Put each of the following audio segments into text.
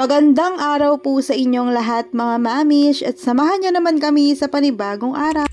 Magandang araw po sa inyong lahat mga mamish at samahan niyo naman kami sa panibagong araw.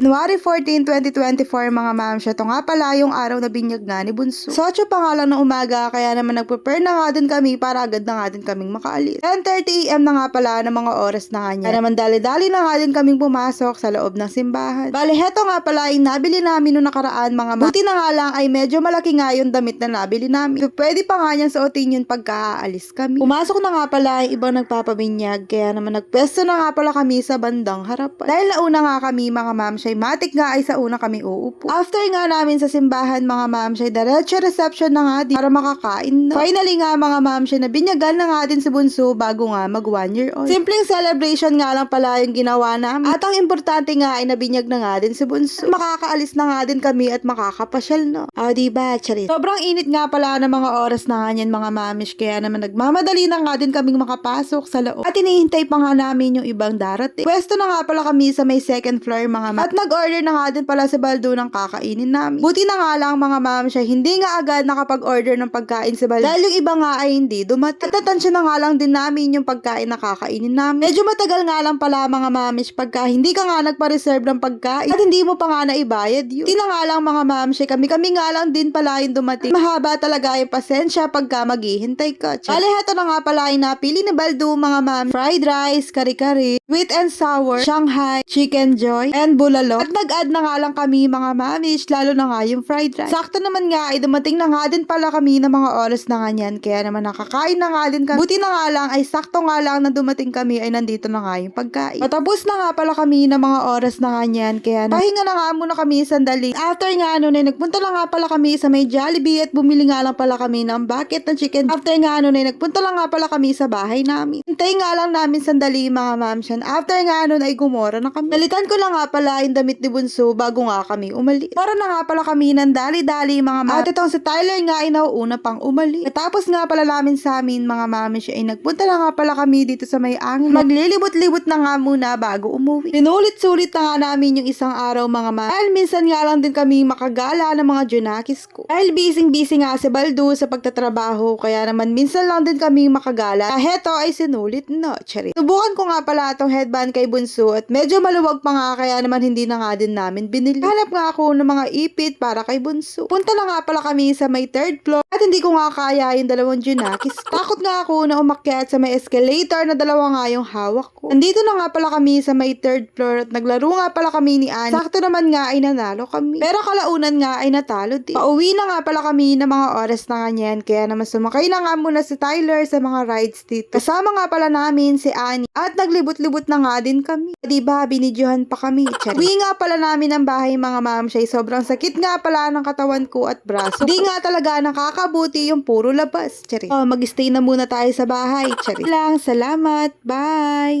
January 14, 2024 mga ma'am siya. Ito nga pala yung araw na binyag nga ni Bunso. So, 8 pa nga lang ng umaga, kaya naman nag-prepare na nga din kami para agad na nga din kaming makaalis. 10.30am na nga pala ng mga oras na nga niya. Kaya naman dali-dali na nga din kaming pumasok sa loob ng simbahan. Bali, heto nga pala ay nabili namin noong nakaraan mga ma'am. Buti na nga lang ay medyo malaki nga yung damit na nabili namin. So, pwede pa nga niyang suotin yun pagka-aalis kami. Pumasok na nga pala yung ibang nagpapabinyag, kaya naman nagpwesto na nga pala kami sa bandang harapan. Dahil nauna nga kami mga ma'am siya, matik nga ay sa una kami uupo. After nga namin sa simbahan mga ma'am siya, diretso reception na nga din para makakain na. Finally nga mga ma'am siya, nabinyagan na nga din si Bunso bago nga mag one year old. Simpleng celebration nga lang pala yung ginawa namin. At ang importante nga ay nabinyag na nga din si Bunso. Makakaalis na nga din kami at makakapasyal no. Ah, di ba, Charis? Sobrang init nga pala ng mga oras na nga niyan mga mamish, kaya naman nagmamadali na nga din kaming makapasok sa loob. At hinihintay pa nga namin yung ibang darating. Pwesto na nga pala kami sa may second floor mga ma'am. At nag-order na nga din pala si Baldo ng kakainin namin. Buti na nga lang mga ma'am siya, hindi nga agad nakapag-order ng pagkain si Baldo. Dahil yung iba nga ay hindi dumating. At natansya na nga lang din namin yung pagkain na kakainin namin. Medyo matagal nga lang pala mga mamish pagka hindi ka nga nagpa-reserve ng pagkain at hindi mo pa nga naibayad yun. Hindi na nga lang mga ma'am siya, kami kami nga lang din pala yung dumating. Mahaba talaga yung pasensya pagka maghihintay ka. Bale, heto na nga pala yung napili ni Baldo mga ma'am. Fried rice, kari-kari, sweet and sour, Shanghai, chicken joy, and bulalo. At nag-add na nga lang kami mga mamish, lalo na nga yung fried rice. Sakto naman nga ay dumating na nga din pala kami ng mga oras na nga niyan, kaya naman nakakain na nga din kami. Buti na nga lang ay sakto nga lang na dumating kami ay nandito na nga yung pagkain. Matapos na nga pala kami ng mga oras na nga niyan, kaya pahinga na nga muna kami sandali. After nga ano na nagpunta na nga pala kami sa may Jollibee at bumili nga lang pala kami ng bucket ng chicken. After nga ano na nagpunta lang nga pala kami sa bahay namin. Hintay nga lang namin sandali mga mamsyan. After nga ano ay gumora na kami. Nalitan ko lang nga pala yung damit ni Bunso bago nga kami umalis. Para na nga pala kami ng dali-dali mga ma'am. At itong si Tyler nga ay nauuna pang umalis. Tapos nga pala namin sa amin mga mami siya ay nagpunta na nga pala kami dito sa may angin. Maglilibot-libot na nga muna bago umuwi. Sinulit-sulit na nga namin yung isang araw mga mami. Dahil minsan nga lang din kami makagala ng mga junakis ko. Dahil busy-busy nga si Baldo sa pagtatrabaho kaya naman minsan lang din kami makagala. Heto ay sinulit no, charit. Subukan ko nga pala itong headband kay Bunso at medyo maluwag pa nga kaya naman hindi na nga din namin binili. Hanap nga ako ng mga ipit para kay Bunso. Punta na nga pala kami sa may third floor at hindi ko nga kaya yung dalawang junakis. Takot nga ako na umakyat sa may escalator na dalawa nga yung hawak ko. Nandito na nga pala kami sa may third floor at naglaro nga pala kami ni Annie. Sakto naman nga ay nanalo kami. Pero kalaunan nga ay natalo din. Pauwi na nga pala kami ng mga oras na ganyan kaya naman sumakay na nga muna si Tyler sa mga rides dito. Kasama nga pala namin si Annie at naglibot-libot na nga din kami. Di ba binidyohan pa kami. Charis. Uwi nga pala namin ng bahay mga ma'am siya. Sobrang sakit nga pala ng katawan ko at braso. Di nga talaga nakakabuti yung puro labas. Charis. Oh, mag-stay na muna tayo sa bahay. Charis. Lang, salamat. Bye.